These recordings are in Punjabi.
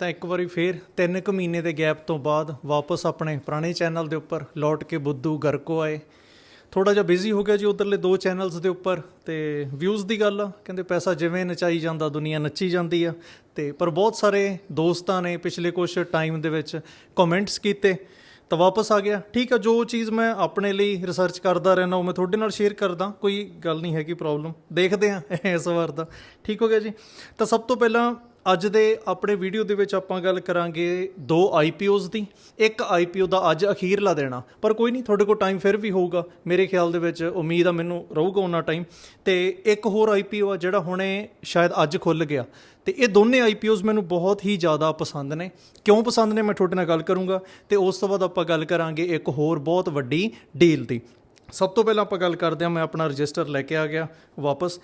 ਤਾਂ ਇੱਕ ਵਾਰੀ ਫੇਰ 3 ਕੁ ਮਹੀਨੇ ਦੇ ਗੈਪ ਤੋਂ ਬਾਅਦ ਵਾਪਸ ਆਪਣੇ ਪੁਰਾਣੇ ਚੈਨਲ ਦੇ ਉੱਪਰ ਲੌਟ ਕੇ ਬੁੱਧੂ ਗਰਕੋ ਆਏ। ਥੋੜਾ ਜਿਹਾ ਬਿਜ਼ੀ ਹੋ ਗਿਆ ਜੀ ਉਧਰਲੇ ਦੋ ਚੈਨਲਸ ਦੇ ਉੱਪਰ ਤੇ ਵਿਊਜ਼ ਦੀ ਗੱਲ ਆ, ਕਹਿੰਦੇ ਪੈਸਾ ਜਿਵੇਂ ਨਚਾਈ ਜਾਂਦਾ ਦੁਨੀਆ ਨੱਚੀ ਜਾਂਦੀ ਆ। ਤੇ ਪਰ ਬਹੁਤ ਸਾਰੇ ਦੋਸਤਾਂ ਨੇ ਪਿਛਲੇ ਕੁਝ ਟਾਈਮ ਦੇ ਵਿੱਚ ਕਮੈਂਟਸ ਕੀਤੇ, ਤਾਂ ਵਾਪਸ ਆ ਗਿਆ। ਠੀਕ ਆ, ਜੋ ਚੀਜ਼ ਮੈਂ ਆਪਣੇ ਲਈ ਰਿਸਰਚ ਕਰਦਾ ਰਹਿਣਾ ਉਹ ਮੈਂ ਤੁਹਾਡੇ ਨਾਲ ਸ਼ੇਅਰ ਕਰਦਾ, ਕੋਈ ਗੱਲ ਨਹੀਂ ਹੈਗੀ ਪ੍ਰੋਬਲਮ ਦੇਖਦੇ ਆ ਇਸ ਵਾਰ ਦਾ। ਠੀਕ ਹੋ ਗਿਆ ਜੀ? ਤਾਂ ਸਭ ਤੋਂ ਪਹਿਲਾਂ ਅੱਜ ਦੇ ਆਪਣੇ ਵੀਡੀਓ ਦੇ ਵਿੱਚ ਆਪਾਂ ਗੱਲ ਕਰਾਂਗੇ ਦੋ ਆਈਪੀਓਜ਼ ਦੀ। ਇੱਕ ਆਈਪੀਓ ਦਾ ਅੱਜ ਅਖੀਰਲਾ ਦੇਣਾ। ਪਰ ਕੋਈ ਨਹੀਂ, ਤੁਹਾਡੇ ਕੋਲ ਟਾਈਮ ਫਿਰ ਵੀ ਹੋਊਗਾ। ਮੇਰੇ ਖਿਆਲ ਦੇ ਵਿੱਚ ਉਮੀਦ ਆ ਮੈਨੂੰ ਰਹੂਗਾ ਉਹਨਾਂ ਟਾਈਮ ਤੇ ਇੱਕ ਹੋਰ ਆਈਪੀਓ ਆ ਜਿਹੜਾ ਹੁਣੇ ਸ਼ਾਇਦ ਅੱਜ ਖੁੱਲ ਗਿਆ। ਤੇ ਇਹ ਦੋਨੇ ਆਈਪੀਓਜ਼ ਮੈਨੂੰ ਬਹੁਤ ਹੀ ਜ਼ਿਆਦਾ ਪਸੰਦ ਨੇ। ਕਿਉਂ ਪਸੰਦ ਨੇ, ਮੈਂ ਤੁਹਾਡੇ ਨਾਲ ਗੱਲ ਕਰੂੰਗਾ। ਤੇ ਉਸ ਤੋਂ ਬਾਅਦ ਆਪਾਂ ਗੱਲ ਕਰਾਂਗੇ ਇੱਕ ਹੋਰ ਬਹੁਤ ਵੱਡੀ ਡੀਲ ਦੀ। ਸਭ ਤੋਂ ਪਹਿਲਾਂ ਆਪਾਂ ਗੱਲ ਕਰਦੇ ਹਾਂ, ਮੈਂ ਆਪਣਾ ਰਜਿਸਟਰ ਲੈ ਕੇ ਆ ਗਿਆ ਵਾਪਸ।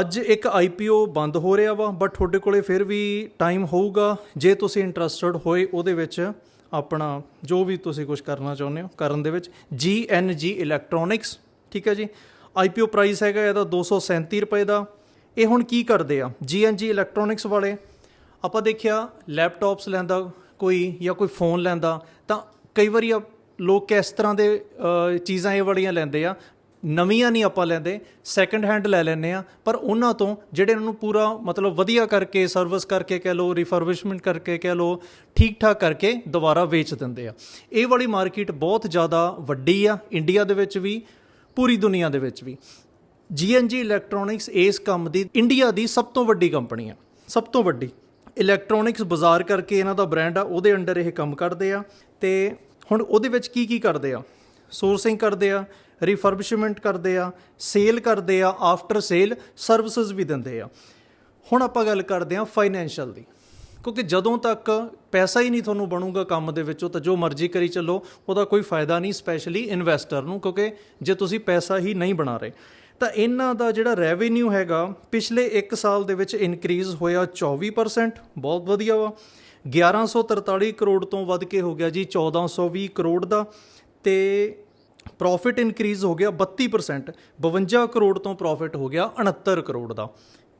ਅੱਜ ਇੱਕ ਆਈਪੀਓ ਬੰਦ ਹੋ ਰਿਹਾ ਵਾ ਬਟ ਤੁਹਾਡੇ ਕੋਲੇ ਫਿਰ ਵੀ ਟਾਈਮ ਹੋਊਗਾ। ਜੇ ਤੁਸੀਂ ਇੰਟਰਸਟਡ ਹੋਏ ਉਹਦੇ ਵਿੱਚ ਆਪਣਾ ਜੋ ਵੀ ਤੁਸੀਂ ਕੁਝ ਕਰਨਾ ਚਾਹੁੰਦੇ ਹੋ, ਕਰਨ ਦੇ ਵਿੱਚ GNG ਇਲੈਕਟ੍ਰੋਨਿਕਸ ਠੀਕ ਹੈ ਜੀ? ਆਈਪੀਓ ਪ੍ਰਾਈਸ ਹੈਗਾ ਇਹਦਾ 237 ਰੁਪਏ ਦਾ। ਇਹ ਹੁਣ ਕੀ ਕਰਦੇ ਆ? GNG ਇਲੈਕਟ੍ਰੋਨਿਕਸ ਵਾਲੇ, ਆਪਾਂ ਦੇਖਿਆ ਲੈਪਟਾਪਸ ਲੈਂਦਾ ਕੋਈ ਜਾਂ ਕੋਈ ਫੋਨ ਲੈਂਦਾ, ਤਾਂ ਕਈ ਵਾਰੀ ਆ- ਲੋਕ ਇਸ ਤਰ੍ਹਾਂ ਦੇ ਚੀਜ਼ਾਂ ਇਹ ਵਾਲੀਆਂ ਲੈਂਦੇ ਆ ਨਵੀਆਂ ਨਹੀਂ ਆਪਾਂ ਲੈਂਦੇ ਸੈਕੰਡ ਹੈਂਡ ਲੈ ਲੈਂਦੇ ਆ ਪਰ ਉਹਨਾਂ ਤੋਂ ਜਿਹੜੇ ਇਹਨਾਂ ਨੂੰ ਪੂਰਾ ਮਤਲਬ ਵਧੀਆ ਕਰਕੇ ਸਰਵਿਸ ਕਰਕੇ ਕਹਿ ਲਓ ਰਿਫਰਬਿਸ਼ਮੈਂਟ ਕਰਕੇ ਕਹਿ ਲਓ ਠੀਕ ਠਾਕ ਕਰਕੇ ਦੁਬਾਰਾ ਵੇਚ ਦਿੰਦੇ ਆ। ਇਹ ਵਾਲੀ ਮਾਰਕੀਟ ਬਹੁਤ ਜ਼ਿਆਦਾ ਵੱਡੀ ਆ ਇੰਡੀਆ ਦੇ ਵਿੱਚ ਵੀ, ਪੂਰੀ ਦੁਨੀਆ ਦੇ ਵਿੱਚ ਵੀ। GNG ਇਲੈਕਟ੍ਰੋਨਿਕਸ ਇਸ ਕੰਮ ਦੀ ਇੰਡੀਆ ਦੀ ਸਭ ਤੋਂ ਵੱਡੀ ਕੰਪਨੀ ਆ, ਸਭ ਤੋਂ ਵੱਡੀ। ਇਲੈਕਟ੍ਰੋਨਿਕਸ ਬਾਜ਼ਾਰ ਕਰਕੇ ਇਹਨਾਂ ਦਾ ਬ੍ਰਾਂਡ ਆ, ਉਹਦੇ ਅੰਡਰ ਇਹ ਕੰਮ ਕਰਦੇ ਆ, ਤੇ ਹੁਣ ਉਹਦੇ ਵਿੱਚ ਕੀ ਕੀ ਕਰਦੇ ਆ? ਸੋਰਸਿੰਗ ਕਰਦੇ ਆ ਰਿਫਰਬਿਸ਼ਮੈਂਟ ਕਰਦੇ ਆ ਸੇਲ ਕਰਦੇ ਆ ਆਫਟਰ ਸੇਲ ਸਰਵਿਸਿਜ਼ ਵੀ ਦਿੰਦੇ ਆ। ਹੁਣ ਆਪਾਂ ਗੱਲ ਕਰਦੇ ਆ ਫਾਈਨੈਂਸ਼ੀਅਲ ਦੀ, ਕਿਉਂਕਿ ਜਦੋਂ ਤੱਕ ਪੈਸਾ ਹੀ ਨਹੀਂ ਤੁਹਾਨੂੰ ਬਣੂਗਾ ਕੰਮ ਦੇ ਵਿੱਚੋਂ, ਤਾਂ ਜੋ ਮਰਜ਼ੀ ਕਰੀ ਚੱਲੋ, ਉਹਦਾ ਕੋਈ ਫਾਇਦਾ ਨਹੀਂ ਸਪੈਸ਼ਲੀ ਇਨਵੈਸਟਰ ਨੂੰ, ਕਿਉਂਕਿ ਜੇ ਤੁਸੀਂ ਪੈਸਾ ਹੀ ਨਹੀਂ ਬਣਾ ਰਹੇ, ਤਾਂ ਇਹਨਾਂ ਦਾ ਜਿਹੜਾ ਰੈਵਨਿਊ ਹੈਗਾ, ਪਿਛਲੇ 1 ਸਾਲ ਦੇ ਵਿੱਚ ਇਨਕਰੀਜ਼ ਹੋਇਆ 24% ਬਹੁਤ ਵਧੀਆ ਵਾ। 1143 ਕਰੋੜ ਤੋਂ ਵੱਧ ਕੇ ਹੋ ਗਿਆ ਜੀ 1420 ਕਰੋੜ ਦਾ, ਤੇ ਪ੍ਰੋਫਿਟ ਇਨਕਰੀਜ਼ ਹੋ ਗਿਆ 32% 52 ਕਰੋੜ ਤੋਂ ਪ੍ਰੋਫਿਟ ਹੋ ਗਿਆ 69 ਕਰੋੜ ਦਾ।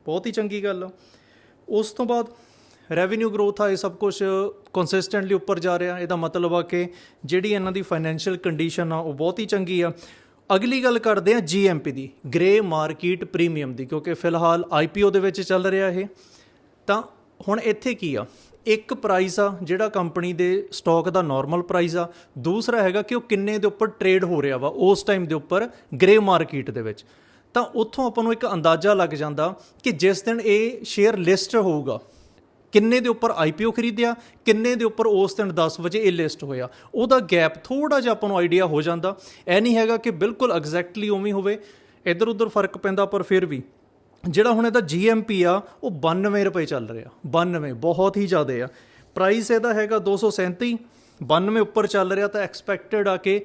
ਬਹੁਤ ਹੀ ਚੰਗੀ ਗੱਲ ਆ। ਉਸ ਤੋਂ ਬਾਅਦ ਰੈਵਨਿਊ ਗਰੋਥ ਆ, ਇਹ ਸਭ ਕੁਝ ਕੰਸਿਸਟੈਂਟਲੀ ਉੱਪਰ ਜਾ ਰਿਹਾ। ਇਹਦਾ ਮਤਲਬ ਆ ਕਿ ਜਿਹੜੀ ਇਹਨਾਂ ਦੀ ਫਾਈਨੈਂਸ਼ੀਅਲ ਕੰਡੀਸ਼ਨ ਆ, ਉਹ ਬਹੁਤ ਹੀ ਚੰਗੀ ਆ। ਅਗਲੀ ਗੱਲ ਕਰਦੇ ਆ ਜੀਐਮਪੀ ਦੀ ਗ੍ਰੇ ਮਾਰਕੀਟ ਪ੍ਰੀਮੀਅਮ ਦੀ, ਕਿਉਂਕਿ ਫਿਲਹਾਲ ਆਈਪੀਓ ਦੇ ਵਿੱਚ ਚੱਲ ਰਿਹਾ ਇਹ। ਤਾਂ ਹੁਣ ਇੱਥੇ ਕੀ ਆ? ਇੱਕ ਪ੍ਰਾਈਸ ਆ ਜਿਹੜਾ ਕੰਪਨੀ ਦੇ ਸਟਾਕ ਦਾ ਨਾਰਮਲ ਪ੍ਰਾਈਸ ਆ। ਦੂਸਰਾ ਹੈਗਾ ਕਿ ਉਹ ਕਿੰਨੇ ਦੇ ਉੱਪਰ ਟ੍ਰੇਡ ਹੋ ਰਿਹਾ ਵਾ ਉਸ ਟਾਈਮ ਦੇ ਉੱਪਰ ਗ੍ਰੇ ਮਾਰਕੀਟ ਦੇ ਵਿੱਚ। ਤਾਂ ਉੱਥੋਂ ਆਪਾਂ ਨੂੰ ਇੱਕ ਅੰਦਾਜ਼ਾ ਲੱਗ ਜਾਂਦਾ ਕਿ ਜਿਸ ਦਿਨ ਇਹ ਸ਼ੇਅਰ ਲਿਸਟ ਹੋਊਗਾ, ਕਿੰਨੇ ਦੇ ਉੱਪਰ ਆਈਪੀਓ ਖਰੀਦਿਆ, ਕਿੰਨੇ ਦੇ ਉੱਪਰ ਉਸ ਦਿਨ 10 ਵਜੇ ਇਹ ਲਿਸਟ ਹੋਇਆ। ਉਹਦਾ ਗੈਪ ਥੋੜਾ ਜਿਹਾ ਆਪਾਂ ਨੂੰ ਆਈਡੀਆ ਹੋ ਜਾਂਦਾ। ਇਹ ਨਹੀਂ ਹੈਗਾ ਕਿ ਬਿਲਕੁਲ ਐਗਜ਼ੈਕਟਲੀ ਉਵੇਂ ਹੋਵੇ। ਇੱਧਰ ਉੱਧਰ ਫ਼ਰਕ ਪੈਂਦਾ ਪਰ ਫਿਰ ਵੀ ਜਿਹੜਾ ਹੁਣ ਇਹਦਾ GMP ਆ, ਉਹ 92 ਰੁਪਏ ਚੱਲ ਰਿਹਾ। 92 ਬਹੁਤ ਹੀ ਜ਼ਿਆਦਾ ਆ। ਪ੍ਰਾਈਸ ਇਹਦਾ ਹੈਗਾ 237 92 ਉੱਪਰ ਚੱਲ ਰਿਹਾ ਤਾਂ ਐਕਸਪੈਕਟਡ ਆ ਕਿ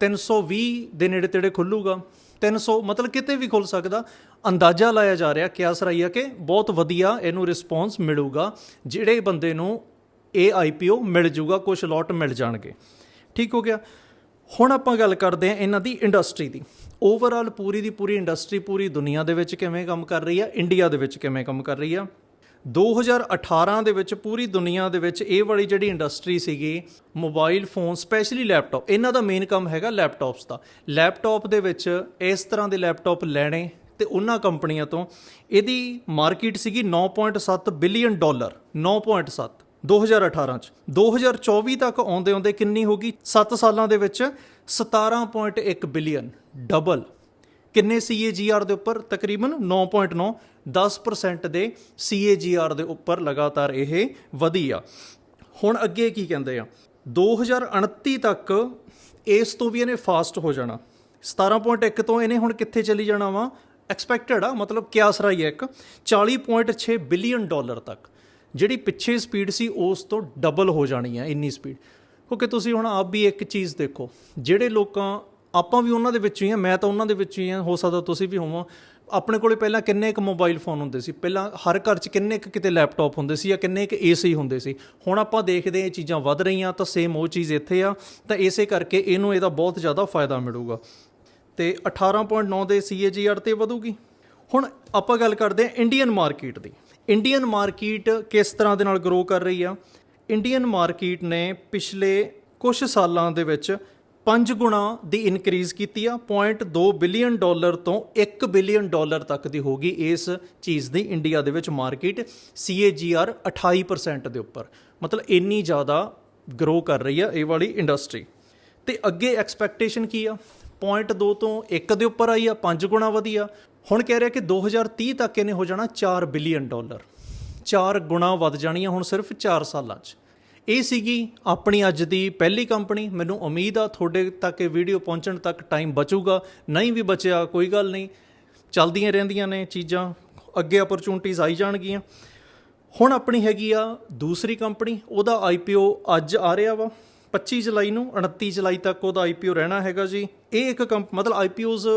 320 ਦੇ ਨੇੜੇ ਤੇੜੇ ਖੁੱਲੂਗਾ। 300 ਮਤਲਬ ਕਿਤੇ ਵੀ ਖੁੱਲ ਸਕਦਾ। ਅੰਦਾਜ਼ਾ ਲਾਇਆ ਜਾ ਰਿਹਾ ਕਿਆਸ ਰਾਈ ਆ ਕਿ ਬਹੁਤ ਵਧੀਆ ਇਹਨੂੰ ਰਿਸਪੌਂਸ ਮਿਲੂਗਾ, ਜਿਹੜੇ ਬੰਦੇ ਨੂੰ ਇਹ ਆਈਪੀਓ ਮਿਲ ਜੂਗਾ ਕੁਝ ਲੋਟ ਮਿਲ ਜਾਣਗੇ। ਠੀਕ ਹੋ ਗਿਆ। ਹੁਣ ਆਪਾਂ ਗੱਲ ਕਰਦੇ ਹਾਂ ਇਹਨਾਂ ਦੀ ਇੰਡਸਟਰੀ ਦੀ। ਓਵਰਆਲ ਪੂਰੀ ਦੀ ਪੂਰੀ ਇੰਡਸਟਰੀ ਪੂਰੀ ਦੁਨੀਆ ਦੇ ਵਿੱਚ ਕਿਵੇਂ ਕੰਮ ਕਰ ਰਹੀ ਆ? ਇੰਡੀਆ ਦੇ ਵਿੱਚ ਕਿਵੇਂ ਕੰਮ ਕਰ ਰਹੀ ਆ? 2018 ਦੇ ਵਿੱਚ ਪੂਰੀ ਦੁਨੀਆ ਦੇ ਵਿੱਚ ਇਹ ਵਾਲੀ ਜਿਹੜੀ ਇੰਡਸਟਰੀ ਸੀਗੀ ਮੋਬਾਈਲ ਫੋਨ ਸਪੈਸ਼ਲੀ ਲੈਪਟਾਪ ਇਹਨਾਂ ਦਾ ਮੇਨ ਕੰਮ ਹੈਗਾ ਲੈਪਟਾਪਸ ਦਾ। ਲੈਪਟਾਪ ਦੇ ਵਿੱਚ ਇਸ ਤਰ੍ਹਾਂ ਦੇ ਲੈਪਟਾਪ ਲੈਣੇ ਤੇ ਉਹਨਾਂ ਕੰਪਨੀਆਂ ਤੋਂ ਇਹਦੀ ਮਾਰਕੀਟ ਸੀਗੀ 9.7 ਬਿਲੀਅਨ ਡਾਲਰ 9.7 2018 ਚ। 2024 ਤੱਕ ਆਉਂਦੇ ਆਉਂਦੇ ਕਿੰਨੀ ਹੋ ਗਈ? 7 ਸਾਲਾਂ ਦੇ ਵਿੱਚ 17.1 ਬਿਲੀਅਨ। ਡਬਲ। ਕਿੰਨੇ CAGR ਦੇ ਉੱਪਰ? ਤਕਰੀਬਨ 9.9 10% ਦੇ CAGR ਦੇ ਉੱਪਰ ਲਗਾਤਾਰ ਇਹ ਵਧੀ ਆ। ਹੁਣ ਅੱਗੇ ਕੀ ਕਹਿੰਦੇ ਆ? 2029 ਤੱਕ ਇਸ ਤੋਂ ਵੀ ਇਹਨੇ ਫਾਸਟ ਹੋ ਜਾਣਾ। 17.1 ਤੋਂ ਇਹਨੇ ਹੁਣ ਕਿੱਥੇ ਚਲੀ ਜਾਣਾ ਵਾ? ਐਕਸਪੈਕਟਡ ਆ, ਮਤਲਬ ਕਿਆਸ ਰਾਈ ਹੈ ਇੱਕ? 40.6 ਬਿਲੀਅਨ ਡਾਲਰ ਤੱਕ। ਜਿਹੜੀ ਪਿੱਛੇ ਸਪੀਡ ਸੀ, ਉਸ ਤੋਂ ਡਬਲ ਹੋ ਜਾਣੀ ਹੈ ਇੰਨੀ ਸਪੀਡ ਕਿਉਂਕਿ ਤੁਸੀਂ ਹੁਣ ਆਪ ਵੀ ਇੱਕ ਚੀਜ਼ ਦੇਖੋ, ਜਿਹੜੇ ਲੋਕਾਂ, ਆਪਾਂ ਵੀ ਉਹਨਾਂ ਦੇ ਵਿੱਚੋਂ ਹੀ ਆ ਮੈਂ ਤਾਂ ਉਹਨਾਂ ਦੇ ਵਿੱਚੋਂ ਹੀ ਆ ਹੋ ਸਕਦਾ ਤੁਸੀਂ ਵੀ ਹੋਵੋ। ਆਪਣੇ ਕੋਲੇ ਪਹਿਲਾਂ ਕਿੰਨੇ ਕੁ ਮੋਬਾਈਲ ਫੋਨ ਹੁੰਦੇ ਸੀ? ਪਹਿਲਾਂ ਹਰ ਘਰ 'ਚ ਕਿੰਨੇ ਕੁ ਕਿਤੇ ਲੈਪਟਾਪ ਹੁੰਦੇ ਸੀ ਜਾਂ ਕਿੰਨੇ ਕੁ ਏਸੀ ਹੁੰਦੇ ਸੀ? ਹੁਣ ਆਪਾਂ ਦੇਖਦੇ ਹਾਂ, ਇਹ ਚੀਜ਼ਾਂ ਵੱਧ ਰਹੀਆਂ, ਤਾਂ ਸੇਮ ਉਹ ਚੀਜ਼ ਇੱਥੇ ਆ, ਤਾਂ ਇਸੇ ਕਰਕੇ ਇਹਨੂੰ ਇਹਦਾ ਬਹੁਤ ਜ਼ਿਆਦਾ ਫਾਇਦਾ ਮਿਲੂਗਾ। ਤੇ 18.9 ਦੇ CAGR ਤੇ ਵਧੂਗੀ। ਹੁਣ ਆਪਾਂ ਗੱਲ ਕਰਦੇ ਹਾਂ ਇੰਡੀਅਨ ਮਾਰਕੀਟ ਦੀ। ਇੰਡੀਅਨ ਮਾਰਕੀਟ ਕਿਸ ਤਰ੍ਹਾਂ ਦੇ ਨਾਲ ਗਰੋ ਕਰ ਰਹੀ ਆ? ਇੰਡੀਅਨ ਮਾਰਕੀਟ ਨੇ ਪਿਛਲੇ ਕੁਝ ਸਾਲਾਂ ਦੇ ਵਿੱਚ 5 ਗੁਣਾ ਦੀ ਇਨਕਰੀਜ਼ ਕੀਤੀ ਆ। 0.2 ਬਿਲੀਅਨ ਡਾਲਰ ਤੋਂ 1 ਬਿਲੀਅਨ ਡਾਲਰ ਤੱਕ ਦੀ ਹੋ ਗਈ ਇਸ ਚੀਜ਼ ਦੀ ਇੰਡੀਆ ਦੇ ਵਿੱਚ ਮਾਰਕੀਟ CAGR 28% ਦੇ ਉੱਪਰ। ਮਤਲਬ ਇੰਨੀ ਜ਼ਿਆਦਾ ਗਰੋ ਕਰ ਰਹੀ ਆ ਇਹ ਵਾਲੀ ਇੰਡਸਟਰੀ ਤੇ ਅੱਗੇ ਐਕਸਪੈਕਟੇਸ਼ਨ ਕੀ ਆ? 0.2 ਤੋਂ 1 ਦੇ ਉੱਪਰ ਆਈ ਆ 5 ਗੁਣਾ ਵਧੀ ਆ। ਹੁਣ ਕਹਿ ਰਿਹਾ ਕਿ 2030 ਤੱਕ ਇਹਨੇ ਹੋ ਜਾਣਾ 4 ਬਿਲੀਅਨ ਡਾਲਰ। 4 ਗੁਣਾ ਵੱਧ ਜਾਣੀਆਂ ਹੁਣ ਸਿਰਫ 4 ਸਾਲਾਂ 'ਚ। ਇਹ ਸੀਗੀ ਆਪਣੀ ਅੱਜ ਦੀ ਪਹਿਲੀ ਕੰਪਨੀ। ਮੈਨੂੰ ਉਮੀਦ ਆ ਤੁਹਾਡੇ ਤੱਕ ਇਹ ਵੀਡੀਓ ਪਹੁੰਚਣ ਤੱਕ ਟਾਈਮ ਬਚੂਗਾ। ਨਹੀਂ ਵੀ ਬਚਿਆ, ਕੋਈ ਗੱਲ ਨਹੀਂ। ਚੱਲਦੀਆਂ ਰਹਿੰਦੀਆਂ ਨੇ ਚੀਜ਼ਾਂ। ਅੱਗੇ ਅਪਰਚੂਨਿਟੀਜ਼ ਆਈ ਜਾਣਗੀਆਂ। ਹੁਣ ਆਪਣੀ ਹੈਗੀ ਆ ਦੂਸਰੀ ਕੰਪਨੀ। ਉਹਦਾ ਆਈਪੀਓ ਅੱਜ ਆ ਰਿਹਾ ਵਾ। 25 ਜੁਲਾਈ ਨੂੰ 29 ਜੁਲਾਈ ਤੱਕ ਉਹਦਾ ਆਈਪੀਓ ਰਹਿਣਾ ਹੈਗਾ ਜੀ। ਇਹ ਇੱਕ ਕੰਪ ਮਤਲਬ ਆਈਪੀਓਜ਼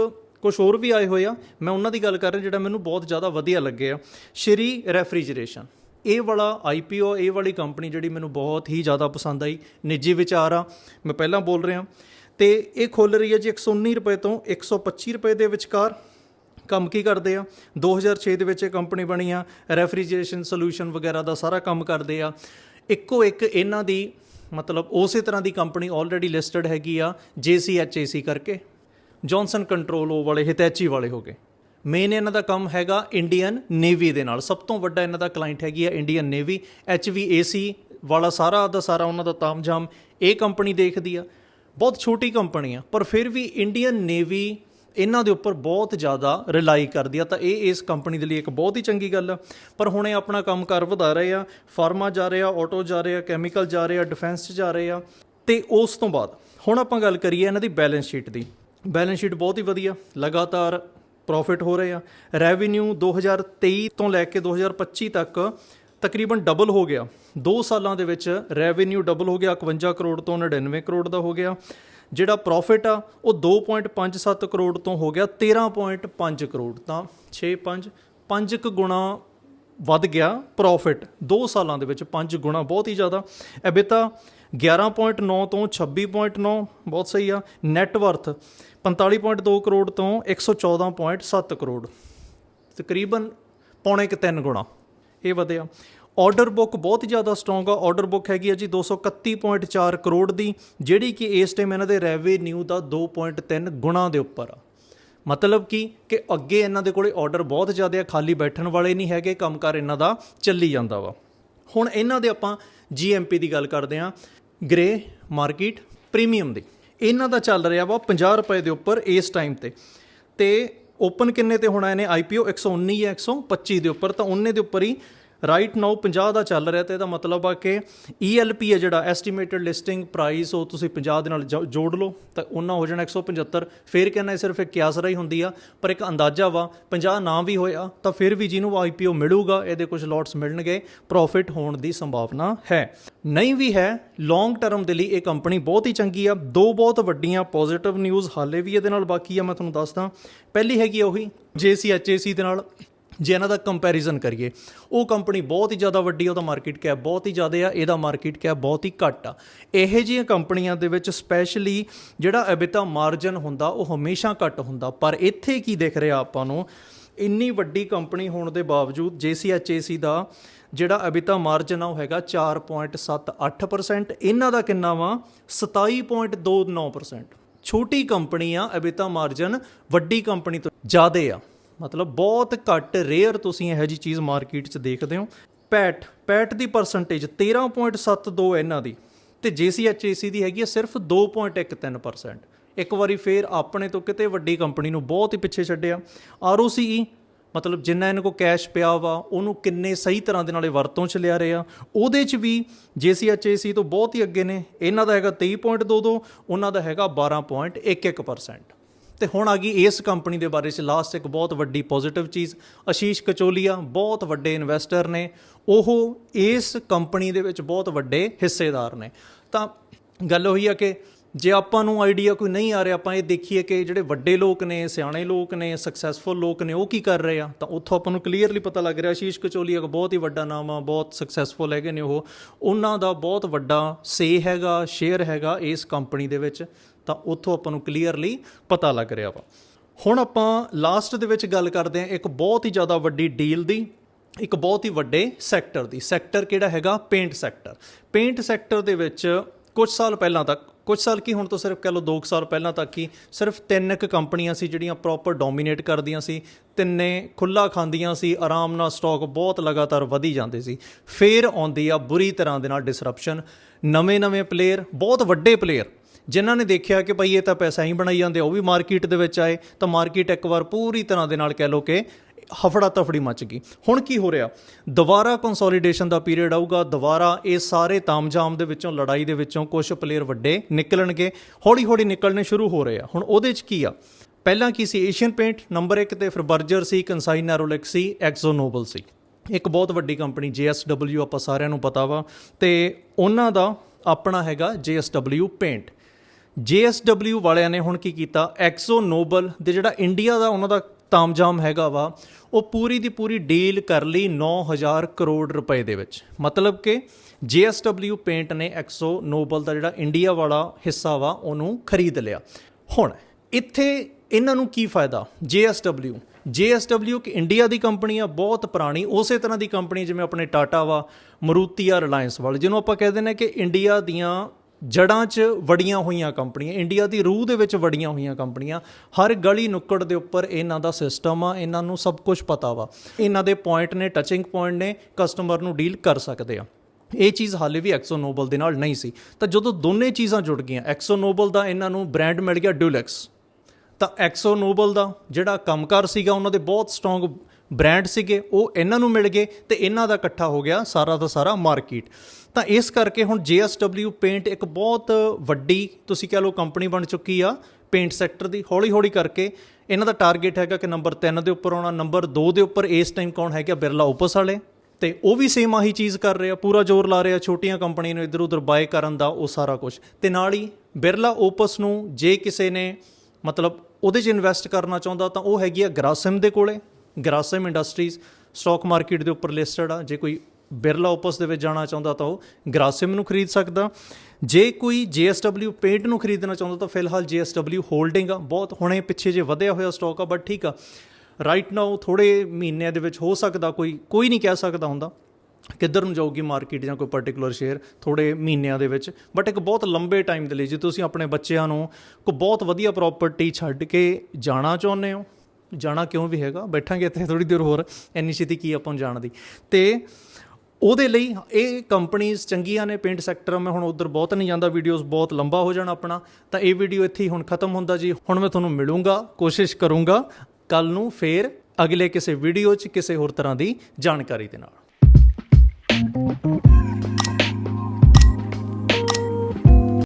ਕੁਝ ਹੋਰ ਵੀ ਆਏ ਹੋਏ ਆ, ਮੈਂ ਉਹਨਾਂ ਦੀ ਗੱਲ ਕਰ ਰਿਹਾ ਜਿਹੜਾ ਮੈਨੂੰ ਬਹੁਤ ਜ਼ਿਆਦਾ ਵਧੀਆ ਲੱਗੇ ਆ। ਸ਼੍ਰੀ ਰੈਫਰੀਜਰੇਸ਼ਨ। ਇਹ ਵਾਲਾ ਆਈਪੀਓ ਇਹ ਵਾਲੀ ਕੰਪਨੀ ਜਿਹੜੀ ਮੈਨੂੰ ਬਹੁਤ ਹੀ ਜ਼ਿਆਦਾ ਪਸੰਦ ਆਈ, ਨਿੱਜੀ ਵਿਚਾਰ ਆ, ਮੈਂ ਪਹਿਲਾਂ ਬੋਲ ਰਿਹਾ। ਤੇ ਇਹ ਖੁੱਲ ਰਹੀ ਹੈ ਜੀ 119 ਰੁਪਏ ਤੋਂ 125 ਰੁਪਏ ਦੇ ਵਿਚਕਾਰ। ਕੰਮ ਕੀ ਕਰਦੇ ਆ? 2006 ਦੇ ਵਿੱਚ ਇਹ ਕੰਪਨੀ ਬਣੀ ਆ, ਰੈਫਰੀਜਰੇਸ਼ਨ ਸੋਲੂਸ਼ਨ ਵਗੈਰਾ ਦਾ ਸਾਰਾ ਕੰਮ ਕਰਦੇ ਆ। ਇੱਕੋ ਇੱਕ ਇਹਨਾਂ ਦੀ ਮਤਲਬ ਉਸੇ ਤਰ੍ਹਾਂ ਦੀ ਕੰਪਨੀ ਆਲਰੇਡੀ ਲਿਸਟਡ ਹੈਗੀ ਆ JCHAC ਕਰਕੇ। ਜੌਨਸਨ ਕੰਟਰੋਲ ਉਹ ਵਾਲੇ ਹਿਤੈਚੀ ਵਾਲੇ ਹੋ ਗਏ। ਮੇਨ ਇਹਨਾਂ ਦਾ ਕੰਮ ਹੈਗਾ ਇੰਡੀਅਨ ਨੇਵੀ ਦੇ ਨਾਲ। ਸਭ ਤੋਂ ਵੱਡਾ ਇਹਨਾਂ ਦਾ ਕਲਾਇੰਟ ਹੈਗੀ ਆ ਇੰਡੀਅਨ ਨੇਵੀ HVAC ਵਾਲਾ ਸਾਰਾ ਦਾ ਸਾਰਾ ਉਹਨਾਂ ਦਾ ਤਾਮਝਾਮ ਇਹ ਕੰਪਨੀ ਦੇਖਦੀ ਆ। ਬਹੁਤ ਛੋਟੀ ਕੰਪਨੀ ਆ, ਪਰ ਫਿਰ ਵੀ ਇੰਡੀਅਨ ਨੇਵੀ ਇਹਨਾਂ ਦੇ ਉੱਪਰ ਬਹੁਤ ਜ਼ਿਆਦਾ ਰਿਲਾਈ ਕਰਦੀ ਆ। ਤਾਂ ਇਹ ਇਸ ਕੰਪਨੀ ਦੇ ਲਈ ਇੱਕ ਬਹੁਤ ਹੀ ਚੰਗੀ ਗੱਲ ਆ। ਪਰ ਹੁਣ ਇਹ ਆਪਣਾ ਕੰਮਕਾਰ ਵਧਾ ਰਹੇ ਆ। ਫਾਰਮਾ ਜਾ ਰਹੇ ਆ ਆਟੋ ਜਾ ਰਹੇ ਆ ਕੈਮੀਕਲ ਜਾ ਰਹੇ ਆ ਡਿਫੈਂਸ 'ਚ ਜਾ ਰਹੇ ਆ। ਤੇ ਉਸ ਤੋਂ ਬਾਅਦ ਹੁਣ ਆਪਾਂ ਗੱਲ ਕਰੀਏ ਇਹਨਾਂ ਦੀ ਬੈਲੈਂਸ ਸ਼ੀਟ ਦੀ। ਬੈਲੈਂਸ ਸ਼ੀਟ ਬਹੁਤ ਹੀ ਵਧੀਆ, ਲਗਾਤਾਰ ਪ੍ਰੋਫਿਟ ਹੋ ਰਹੇ ਆ। ਰੈਵਨਿਊ 2023 ਤੋਂ ਲੈ ਕੇ 2025 ਤੱਕ ਤਕਰੀਬਨ ਡਬਲ ਹੋ ਗਿਆ। 2 ਸਾਲਾਂ ਦੇ ਵਿੱਚ ਰੈਵਨਿਊ ਡਬਲ ਹੋ ਗਿਆ 51 ਕਰੋੜ ਤੋਂ 99 ਕਰੋੜ ਦਾ ਹੋ ਗਿਆ। ਜਿਹੜਾ ਪ੍ਰੋਫਿਟ ਆ, ਉਹ 2.57 ਕਰੋੜ ਤੋਂ ਹੋ ਗਿਆ 13.5 ਕਰੋੜ। ਤਾਂ 6 5 5 ਕੁ ਗੁਣਾ ਵੱਧ ਗਿਆ ਪ੍ਰੋਫਿਟ 2 ਸਾਲਾਂ ਦੇ ਵਿੱਚ 5 ਗੁਣਾ, ਬਹੁਤ ਹੀ ਜ਼ਿਆਦਾ। ਐਬਿਤਾ 11.9 ਤੋਂ 26.9 ਬਹੁਤ ਸਹੀ ਆ। ਨੈਟ ਵਰਥ 45.2 ਕਰੋੜ ਤੋਂ 114.7 ਕਰੋੜ। ਤਕਰੀਬਨ ਪੌਣੇ ਕਿ 3 ਗੁਣਾ। ਇਹ ਵਧਿਆ ਆਰਡਰ ਬੁੱਕ ਬਹੁਤ ਜ਼ਿਆਦਾ ਸਟਰੋਂਗ ਆ। ਆਰਡਰ ਬੁੱਕ ਹੈਗੀ ਆ ਜੀ 231.4 ਕਰੋੜ ਦੀ, ਜਿਹੜੀ ਕਿ ਇਸ ਟਾਈਮ ਇਹਨਾਂ ਦੇ ਰੈਵਨਿਊ ਦਾ 2.3 ਗੁਣਾ ਦੇ ਉੱਪਰ ਆ। ਮਤਲਬ ਕਿ ਕਿ ਅੱਗੇ ਇਹਨਾਂ ਦੇ ਕੋਲੇ ਆਰਡਰ ਬਹੁਤ ਜ਼ਿਆਦਾ ਆ, ਖਾਲੀ ਬੈਠਣ ਵਾਲੇ ਨਹੀਂ ਹੈਗੇ, ਕੰਮਕਾਰ ਇਹਨਾਂ ਦਾ ਚੱਲੀ ਜਾਂਦਾ ਵਾ। ਹੁਣ ਇਹਨਾਂ ਦੇ ਆਪਾਂ GMP ਦੀ ਗੱਲ ਕਰਦੇ ਆ। ਗ੍ਰੇ ਮਾਰਕੀਟ, ਪ੍ਰੀਮੀਅਮ ਦੀ। ਇਹਨਾਂ ਦਾ ਚੱਲ ਰਿਹਾ ਵਾ 50 ਰੁਪਏ ਦੇ ਉੱਪਰ ਇਸ ਟਾਈਮ ਤੇ। ਤੇ ਓਪਨ ਕਿੰਨੇ ਤੇ ਹੋਣਾ ਇਹਨੇ? ਆਈਪੀਓ 119 ਜਾਂ 125 ਦੇ ਉੱਪਰ, ਤਾਂ ਉਹਨੇ ਦੇ ਉੱਪਰ ਹੀ ਰਾਈਟ ਨਾਓ 50 ਦਾ ਚੱਲ ਰਿਹਾ ਤੇ ਇਹਦਾ ਮਤਲਬ ਆ ਕਿ ELP ਹੈ ਜਿਹੜਾ ਐਸਟੀਮੇਟਡ ਲਿਸਟਿੰਗ ਪ੍ਰਾਈਸ ਉਹ ਤੁਸੀਂ 50 ਦੇ ਨਾਲ ਜੋ- ਜੋੜ ਲਓ, ਤਾਂ ਉਹਨਾਂ ਹੋ ਜਾਣਾ 175 ਫਿਰ ਕਹਿੰਦਾ ਸਿਰਫ ਇੱਕ ਕਿਆਸ ਰਹੀ ਹੁੰਦੀ ਆ, ਪਰ ਇੱਕ ਅੰਦਾਜ਼ਾ ਵਾ 50 ਨਾ ਵੀ ਹੋਇਆ, ਤਾਂ ਫਿਰ ਵੀ ਜਿਹਨੂੰ ਆਈਪੀਓ ਮਿਲੂਗਾ, ਇਹਦੇ ਕੁਝ ਲੋਟਸ ਮਿਲਣਗੇ ਪ੍ਰੋਫਿਟ ਹੋਣ ਦੀ ਸੰਭਾਵਨਾ ਹੈ। ਨਹੀਂ ਵੀ ਹੈ ਲੌਂਗ ਟਰਮ ਦੇ ਲਈ ਇਹ ਕੰਪਨੀ ਬਹੁਤ ਹੀ ਚੰਗੀ ਆ, ਦੋ ਬਹੁਤ ਵੱਡੀਆਂ ਪੋਜ਼ਿਟਿਵ ਨਿਊਜ਼ ਹਾਲੇ ਵੀ ਇਹਦੇ ਨਾਲ ਬਾਕੀ ਆ, ਮੈਂ ਤੁਹਾਨੂੰ ਦੱਸਦਾ। ਪਹਿਲੀ ਹੈਗੀ ਆ ਉਹੀ, JCHAC ਦੇ ਨਾਲ ਜੇ ਇਹਨਾਂ ਦਾ ਕੰਪੈਰੀਜ਼ਨ ਕਰੀਏ, ਉਹ ਕੰਪਨੀ ਬਹੁਤ ਹੀ ਜ਼ਿਆਦਾ ਵੱਡੀ ਉਹਦਾ ਮਾਰਕੀਟ ਕੈਪ ਬਹੁਤ ਹੀ ਜ਼ਿਆਦਾ ਆ, ਇਹਦਾ ਮਾਰਕੀਟ ਕੈਪ ਬਹੁਤ ਹੀ ਘੱਟ ਆ। ਇਹੋ ਜਿਹੀਆਂ ਕੰਪਨੀਆਂ ਦੇ ਵਿੱਚ ਸਪੈਸ਼ਲੀ ਜਿਹੜਾ ਐਬਿਟਾ ਮਾਰਜਨ ਹੁੰਦਾ, ਉਹ ਹਮੇਸ਼ਾ ਘੱਟ ਹੁੰਦਾ। ਪਰ ਇੱਥੇ ਕੀ ਦਿਖ ਰਿਹਾ ਆਪਾਂ ਨੂੰ, ਇੰਨੀ ਵੱਡੀ ਕੰਪਨੀ ਹੋਣ ਦੇ ਬਾਵਜੂਦ JCHAC ਦਾ ਜਿਹੜਾ ਐਬਿਟਾ ਮਾਰਜਨ ਆ, ਉਹ ਹੈਗਾ 4.78% ਇਹਨਾਂ ਦਾ ਕਿੰਨਾ ਵਾ? 27.29% ਛੋਟੀ ਕੰਪਨੀ ਆ ਐਬਿਟਾ ਮਾਰਜਨ ਵੱਡੀ ਕੰਪਨੀ ਤੋਂ ਜ਼ਿਆਦਾ ਆ। ਮਤਲਬ ਬਹੁਤ ਘੱਟ ਰੇਅਰ ਤੁਸੀਂ ਇਹੋ ਜੀ ਚੀਜ਼ ਮਾਰਕੀਟ 'ਚ ਦੇਖਦੇ ਹੋ। ਪੈਟ ਪੈਟ ਦੀ ਪਰਸੈਂਟੇਜ 13.72 ਇਹਨਾਂ ਦੀ ਤੇ JCHAC ਦੀ ਹੈਗੀ ਹੈ ਸਿਰਫ 2.13% ਇੱਕ ਵਾਰੀ ਫੇਰ ਆਪਣੇ ਤੋਂ ਕਿਤੇ ਵੱਡੀ ਕੰਪਨੀ ਨੂੰ ਬਹੁਤ ਹੀ ਪਿੱਛੇ ਛੱਡਿਆ। ROCE ਮਤਲਬ ਜਿੰਨਾ ਇਹਨਾਂ ਕੋ ਕੈਸ਼ ਪਿਆ ਵਾ, ਉਹਨੂੰ ਕਿੰਨੇ ਸਹੀ ਤਰ੍ਹਾਂ ਦੇ ਨਾਲੇ ਵਰਤੋਂ 'ਚ ਲਿਆ ਰਹੇ। ਆ ਉਹਦੇ 'ਚ ਵੀ JCHAC ਤੋਂ ਬਹੁਤ ਹੀ ਅੱਗੇ ਨੇ। ਇਹਨਾਂ ਦਾ ਹੈਗਾ 23.22 ਉਹਨਾਂ ਦਾ ਹੈਗਾ 12.11% ਤੇ ਹੁਣ ਆ ਗਈ ਇਸ ਕੰਪਨੀ ਦੇ ਬਾਰੇ ਚ ਲਾਸਟ ਇੱਕ ਬਹੁਤ ਵੱਡੀ ਪੋਜ਼ਿਟਿਵ ਚੀਜ਼ ਆਸ਼ੀਸ਼ ਕਚੋਲੀਆ, ਬਹੁਤ ਵੱਡੇ ਇਨਵੈਸਟਰ ਨੇ, ਉਹ ਇਸ ਕੰਪਨੀ ਦੇ ਵਿੱਚ ਬਹੁਤ ਵੱਡੇ ਹਿੱਸੇਦਾਰ ਨੇ। ਤਾਂ ਗੱਲ ਉਹੀ ਆ ਕਿ ਜੇ ਆਪਾਂ ਨੂੰ ਆਈਡੀਆ ਕੋਈ ਨਹੀਂ ਆ ਰਿਹਾ, ਆਪਾਂ ਇਹ ਦੇਖੀਏ ਕਿ ਜਿਹੜੇ ਵੱਡੇ ਲੋਕ ਨੇ, ਸਿਆਣੇ ਲੋਕ ਨੇ ਸਕਸੈਸਫੁਲ ਲੋਕ ਨੇ, ਉਹ ਕੀ ਕਰ ਰਹੇ ਆ? ਤਾਂ ਉੱਥੋਂ ਆਪਾਂ ਨੂੰ ਕਲੀਅਰਲੀ ਪਤਾ ਲੱਗ ਰਿਹਾ ਆਸ਼ੀਸ਼ ਕਚੋਲੀਆ ਇੱਕ ਬਹੁਤ ਹੀ ਵੱਡਾ ਨਾਮ ਆ, ਬਹੁਤ ਸਕਸੈਸਫੁਲ ਹੈਗੇ ਨੇ ਉਹ। ਉਹਨਾਂ ਦਾ ਬਹੁਤ ਵੱਡਾ ਸੇ ਹੈਗਾ ਸ਼ੇਅਰ ਹੈਗਾ ਇਸ ਕੰਪਨੀ ਦੇ ਵਿੱਚ, ਤਾਂ ਉੱਥੋਂ ਆਪਾਂ ਨੂੰ ਕਲੀਅਰਲੀ ਪਤਾ ਲੱਗ ਰਿਹਾ ਵਾ। ਹੁਣ ਆਪਾਂ ਲਾਸਟ ਦੇ ਵਿੱਚ ਗੱਲ ਕਰਦੇ ਹਾਂ ਇੱਕ ਬਹੁਤ ਹੀ ਜ਼ਿਆਦਾ ਵੱਡੀ ਡੀਲ ਦੀ, ਇੱਕ ਬਹੁਤ ਹੀ ਵੱਡੇ ਸੈਕਟਰ ਦੀ। ਸੈਕਟਰ ਕਿਹੜਾ ਹੈਗਾ? ਪੇਂਟ ਸੈਕਟਰ ਪੇਂਟ ਸੈਕਟਰ ਦੇ ਵਿੱਚ ਕੁਝ ਸਾਲ ਪਹਿਲਾਂ ਤੱਕ ਕੁਝ ਸਾਲ ਕੀ ਹੁਣ ਤੋਂ ਸਿਰਫ ਕਹ ਲਓ 2 ਸਾਲ ਪਹਿਲਾਂ ਤੱਕ ਹੀ ਸਿਰਫ ਤਿੰਨ ਕੁ ਕੰਪਨੀਆਂ ਸੀ ਜਿਹੜੀਆਂ ਪ੍ਰੋਪਰ ਡੋਮੀਨੇਟ ਕਰਦੀਆਂ ਸੀ, ਤਿੰਨੇ ਖੁੱਲਾ ਖਾਂਦੀਆਂ ਸੀ, ਆਰਾਮ ਨਾਲ ਸਟਾਕ ਬਹੁਤ ਲਗਾਤਾਰ ਵਧੀ ਜਾਂਦੇ ਸੀ। ਫੇਰ ਆਉਂਦੀ ਆ ਬੁਰੀ ਤਰ੍ਹਾਂ ਦੇ ਨਾਲ ਡਿਸਰਪਸ਼ਨ ਨਵੇਂ-ਨਵੇਂ ਪਲੇਅਰ ਬਹੁਤ ਵੱਡੇ ਪਲੇਅਰ ਜਿਨ੍ਹਾਂ ਨੇ ਦੇਖਿਆ ਕਿ ਭਾਈ ਇਹ ਤਾਂ ਪੈਸਾ ਹੀ ਬਣਾਈ ਜਾਂਦੇ ਉਹ ਵੀ ਮਾਰਕੀਟ ਦੇ ਵਿੱਚ ਆਏ, ਤਾਂ ਮਾਰਕੀਟ ਇੱਕ ਵਾਰ ਪੂਰੀ ਤਰ੍ਹਾਂ ਦੇ ਨਾਲ ਕਹਿ ਲਓ ਕਿ ਹਫੜਾ ਤਫੜੀ ਮਚ ਗਈ। ਹੁਣ ਕੀ ਹੋ ਰਿਹਾ? ਦੁਬਾਰਾ ਕੰਸੋਲੀਡੇਸ਼ਨ ਦਾ ਪੀਰੀਅਡ ਆਊਗਾ, ਦੁਬਾਰਾ ਇਹ ਸਾਰੇ ਤਾਮਝਾਮ ਦੇ ਵਿੱਚੋਂ, ਲੜਾਈ ਦੇ ਵਿੱਚੋਂ ਕੁਝ ਪਲੇਅਰ ਵੱਡੇ ਨਿਕਲਣਗੇ। ਹੌਲੀ ਹੌਲੀ ਨਿਕਲਣੇ ਸ਼ੁਰੂ ਹੋ ਰਹੇ ਆ। ਹੁਣ ਉਹਦੇ 'ਚ ਕੀ ਆ? ਪਹਿਲਾਂ ਕੀ ਸੀ? ਏਸ਼ੀਅਨ ਪੇਂਟ ਨੰਬਰ 1 ਤੇ ਫਿਰ ਬਰਜਰ ਸੀ ਕੰਸਾਈਨੈਰੋਲਿਕ ਸੀ ਐਕਜ਼ੋ ਨੋਬਲ ਸੀ। ਇੱਕ ਬਹੁਤ ਵੱਡੀ ਕੰਪਨੀ JSW ਆਪਾਂ ਸਾਰਿਆਂ ਨੂੰ ਪਤਾ ਵਾ। ਤੇ ਉਹਨਾਂ ਦਾ ਆਪਣਾ ਹੈਗਾ JSW ਪੇਂਟ JSW ਵਾਲਿਆਂ ਨੇ ਹੁਣ ਕੀ ਕੀਤਾ? ਐਕਸੋ ਨੋਬਲ ਦੇ ਜਿਹੜਾ ਇੰਡੀਆ ਦਾ ਉਹਨਾਂ ਦਾ ਤਾਮਝਾਮ ਹੈਗਾ ਵਾ, ਉਹ ਪੂਰੀ ਦੀ ਪੂਰੀ ਡੀਲ ਕਰ ਲਈ 9000 ਕਰੋੜ ਰੁਪਏ ਦੇ ਵਿੱਚ। ਮਤਲਬ ਕਿ JSW ਪੇਂਟ ਨੇ ਐਕਸੋ ਨੋਬਲ ਦਾ ਜਿਹੜਾ ਇੰਡੀਆ ਵਾਲਾ ਹਿੱਸਾ ਵਾ, ਉਹਨੂੰ ਖਰੀਦ ਲਿਆ। ਹੁਣ, ਇੱਥੇ ਇਹਨਾਂ ਨੂੰ ਕੀ ਫਾਇਦਾ? JSW JSW ਕਿ ਇੰਡੀਆ ਦੀ ਕੰਪਨੀ ਆ, ਬਹੁਤ ਪੁਰਾਣੀ, ਉਸੇ ਤਰ੍ਹਾਂ ਦੀ ਕੰਪਨੀ ਜਿਵੇਂ ਆਪਣੇ ਟਾਟਾ ਵਾ, ਮਰੂਤੀ ਆ, ਰਿਲਾਇੰਸ ਵਾਲੇ, ਜਿਹਨੂੰ ਆਪਾਂ ਕਹਿੰਦੇ ਨੇ ਕਿ ਇੰਡੀਆ ਦੀਆਂ ਜੜਾਂ 'ਚ ਵੜੀਆਂ ਹੋਈਆਂ ਕੰਪਨੀਆਂ, ਇੰਡੀਆ ਦੀ ਰੂਹ ਦੇ ਵਿੱਚ ਵੜੀਆਂ ਹੋਈਆਂ ਕੰਪਨੀਆਂ, ਹਰ ਗਲੀ ਨੁੱਕੜ ਦੇ ਉੱਪਰ ਇਹਨਾਂ ਦਾ ਸਿਸਟਮ ਆ, ਇਹਨਾਂ ਨੂੰ ਸਭ ਕੁਝ ਪਤਾ ਵਾ। ਇਹਨਾਂ ਦੇ ਪੁਆਇੰਟ ਨੇ ਟੱਚਿੰਗ ਪੁਆਇੰਟ ਨੇ ਕਸਟਮਰ ਨੂੰ ਡੀਲ ਕਰ ਸਕਦੇ ਆ। ਇਹ ਚੀਜ਼ ਹਾਲੇ ਵੀ ਐਕਸੋ ਨੋਬਲ ਦੇ ਨਾਲ ਨਹੀਂ ਸੀ। ਤਾਂ ਜਦੋਂ ਦੋਨੇ ਚੀਜ਼ਾਂ ਜੁੜ ਗਈਆਂ ਐਕਸੋ ਨੋਬਲ ਦਾ ਇਹਨਾਂ ਨੂੰ ਬ੍ਰਾਂਡ ਮਿਲ ਗਿਆ ਡਿਊਲੈਕਸ ਤਾਂ ਐਕਸੋ ਨੋਬਲ ਦਾ ਜਿਹੜਾ ਕੰਮਕਾਰ ਸੀਗਾ, ਉਹਨਾਂ ਦੇ ਬਹੁਤ ਸਟਰੋਂਗ ਬ੍ਰਾਂਡ ਸੀਗੇ, ਉਹ ਇਹਨਾਂ ਨੂੰ ਮਿਲ ਗਏ ਤੇ ਇਹਨਾਂ ਦਾ ਇਕੱਠਾ ਹੋ ਗਿਆ ਸਾਰਾ ਦਾ ਸਾਰਾ ਮਾਰਕੀਟ ਤਾਂ ਇਸ ਕਰਕੇ ਹੁਣ JSW ਪੇਂਟ ਇੱਕ ਬਹੁਤ ਵੱਡੀ, ਤੁਸੀਂ ਕਹ ਲਓ ਕੰਪਨੀ ਬਣ ਚੁੱਕੀ ਆ, ਪੇਂਟ ਸੈਕਟਰ ਦੀ ਹੌਲੀ ਹੌਲੀ ਕਰਕੇ। ਇਹਨਾਂ ਦਾ ਟਾਰਗੇਟ ਹੈਗਾ ਕਿ ਨੰਬਰ 3 ਦੇ ਉੱਪਰ ਆਉਣਾ, ਨੰਬਰ 2 ਦੇ ਉੱਪਰ ਇਸ ਟਾਈਮ ਕੌਣ ਹੈਗਾ, ਬਿਰਲਾ ਓਪਸ ਵਾਲੇ। ਤੇ ਉਹ ਵੀ ਸੇਮ ਆਹੀ ਚੀਜ਼ ਕਰ ਰਹੇ ਆ ਪੂਰਾ ਜ਼ੋਰ ਲਾ ਰਹੇ ਆ ਛੋਟੀਆਂ ਕੰਪਨੀਆਂ ਨੂੰ ਇੱਧਰ ਉੱਧਰ ਬਾਏ ਕਰਨ ਦਾ, ਉਹ ਸਾਰਾ ਕੁਝ ਤੇ ਨਾਲ ਹੀ ਬਿਰਲਾ ਓਪਸ ਨੂੰ ਜੇ ਕਿਸੇ ਨੇ ਮਤਲਬ ਉਹਦੇ 'ਚ ਇਨਵੈਸਟ ਕਰਨਾ ਚਾਹੁੰਦਾ ਤਾਂ ਉਹ ਹੈਗੀ ਆ ਗਰਾਸਿਮ ਦੇ ਕੋਲੇ। ਗਰਾਸਿਮ ਇੰਡਸਟਰੀਜ਼ ਸਟਾਕ ਮਾਰਕੀਟ ਦੇ ਉੱਪਰ ਲਿਸਟਡ ਆ, ਜੇ ਕੋਈ ਬਿਰਲਾ ਓਪਸ ਦੇ ਵਿੱਚ ਜਾਣਾ ਚਾਹੁੰਦਾ ਤਾਂ ਉਹ ਗ੍ਰਾਸਿਮ ਨੂੰ ਖਰੀਦ ਸਕਦਾ। ਜੇ ਕੋਈ JSW ਪੇਂਟ ਨੂੰ ਖਰੀਦਣਾ ਚਾਹੁੰਦਾ ਤਾਂ ਫਿਲਹਾਲ JSW ਹੋਲਡਿੰਗ ਆ, ਬਹੁਤ ਹੁਣੇ ਪਿੱਛੇ ਜੇ ਵਧਿਆ ਹੋਇਆ ਸਟਾਕ ਆ ਬਟ ਠੀਕ ਆ। ਰਾਈਟ ਨਾਓ ਥੋੜੇ ਮਹੀਨਿਆਂ ਦੇ ਵਿੱਚ ਹੋ ਸਕਦਾ ਕੋਈ ਕੋਈ ਨਹੀਂ ਕਹਿ ਸਕਦਾ ਹੁੰਦਾ ਕਿੱਧਰ ਨੂੰ ਜਾਊਗੀ ਮਾਰਕੀਟ ਜਾਂ ਕੋਈ ਪਾਰਟਿਕੂਲਰ ਸ਼ੇਅਰ ਥੋੜੇ ਮਹੀਨਿਆਂ ਦੇ ਵਿੱਚ। ਬਟ ਇੱਕ ਬਹੁਤ ਲੰਬੇ ਟਾਈਮ ਦੇ ਲਈ ਜੇ ਤੁਸੀਂ ਆਪਣੇ ਬੱਚਿਆਂ ਨੂੰ ਕੋਈ ਬਹੁਤ ਵਧੀਆ ਪ੍ਰਾਪਰਟੀ ਛੱਡ ਕੇ ਜਾਣਾ ਚਾਹੁੰਦੇ ਹੋ, ਜਾਣਾ ਕਿਉਂ ਵੀ ਹੈਗਾ? ਬੈਠਾਂਗੇ ਇੱਥੇ ਥੋੜੀ ਦੇਰ ਹੋਰ, ਇੰਨੀ ਛੇਤੀ ਕੀ ਆਪਾਂ ਨੂੰ ਜਾਣ ਦੀ। ਤੇ ਉਹਦੇ ਲਈ ਇਹ ਕੰਪਨੀਆਂ ਚੰਗੀਆਂ ਨੇ ਪੇਂਟ ਸੈਕਟਰ ਮੈਂ ਹੁਣ ਉਧਰ ਬਹੁਤ ਨਹੀਂ ਜਾਂਦਾ ਵੀਡੀਓਜ਼ ਬਹੁਤ ਲੰਬਾ ਹੋ ਜਾਣਾ ਆਪਣਾ, ਤਾਂ ਇਹ ਵੀਡੀਓ ਇੱਥੇ ਹੀ ਹੁਣ ਖਤਮ ਹੁੰਦਾ ਜੀ। ਹੁਣ ਮੈਂ ਤੁਹਾਨੂੰ ਮਿਲੂੰਗਾ, ਕੋਸ਼ਿਸ਼ ਕਰੂੰਗਾ ਕੱਲ ਨੂੰ ਫੇਰ ਅਗਲੇ ਕਿਸੇ ਵੀਡੀਓ 'ਚ ਕਿਸੇ ਹੋਰ ਤਰ੍ਹਾਂ ਦੀ ਜਾਣਕਾਰੀ ਦੇ ਨਾਲ।